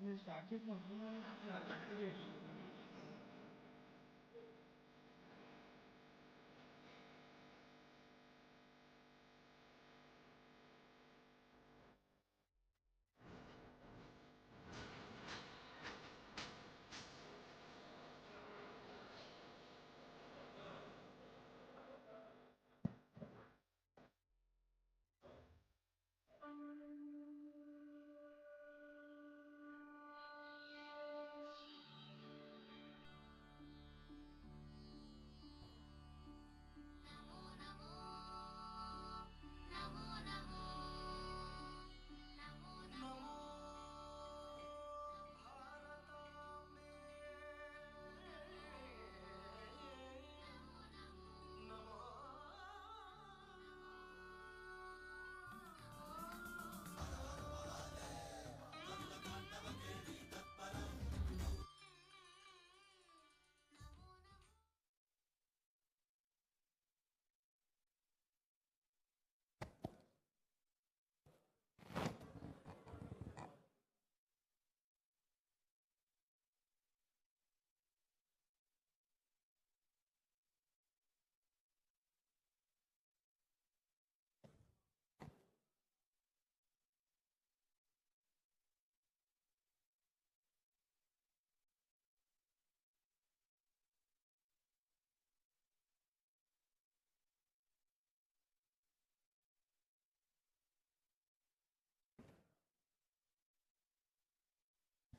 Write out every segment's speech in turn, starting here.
Biz takip mi?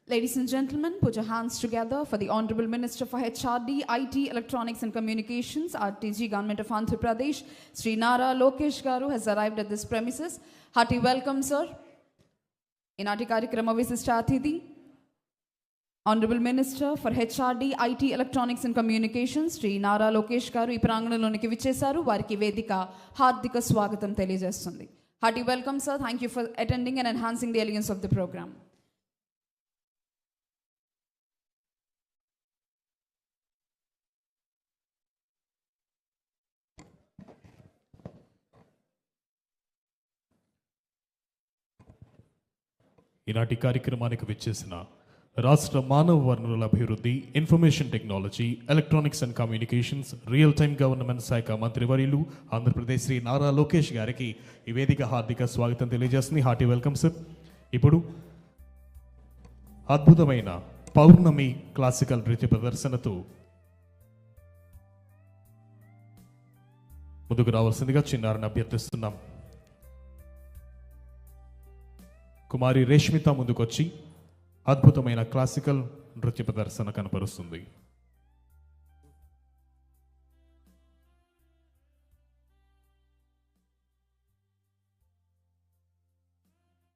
Ladies and gentlemen, put your hands together for the Honorable Minister for HRD, IT, Electronics and Communications, RTG Government of Andhra Pradesh, Sri Nara Lokesh Garu has arrived at this premises. Hearty welcome, sir. ఈనాటి కార్యక్రమ విశిష్ట అతిథి honourable minister for HRD IT electronics and communications Shri Nara Lokesh గారు ఈ ప్రాంగణంలోనికి విచ్చేశారు వారికి వేదిక హార్దిక స్వాగతం తెలియజేస్తుంది hearty welcome sir thank you for attending and enhancing the elegance of the programme ఈనాటి కార్యక్రమానికి విచ్చేసిన రాష్ట్ర మానవ వనరుల అభివృద్ధి information technology electronics and communications real time government శాఖ మంత్రివర్యులు ఆంధ్రప్రదేశ్ శ్రీ నారా లోకేష్ గారికి ఈ వేదిక హార్దిక స్వాగతం తెలియజేస్తుంది. హార్టీ వెల్కమ్ సార్ ఇప్పుడు అద్భుతమైన పౌర్ణమి క్లాసికల్ నృత్య ప్రదర్శనతో ముందుకు రావాల్సిందిగా చిన్నారిని అభ్యర్థిస్తున్నాం. కుమారి రేష్మిత ముందుకొచ్చి అద్భుతమైన క్లాసికల్ నృత్య ప్రదర్శన కనపరుస్తుంది.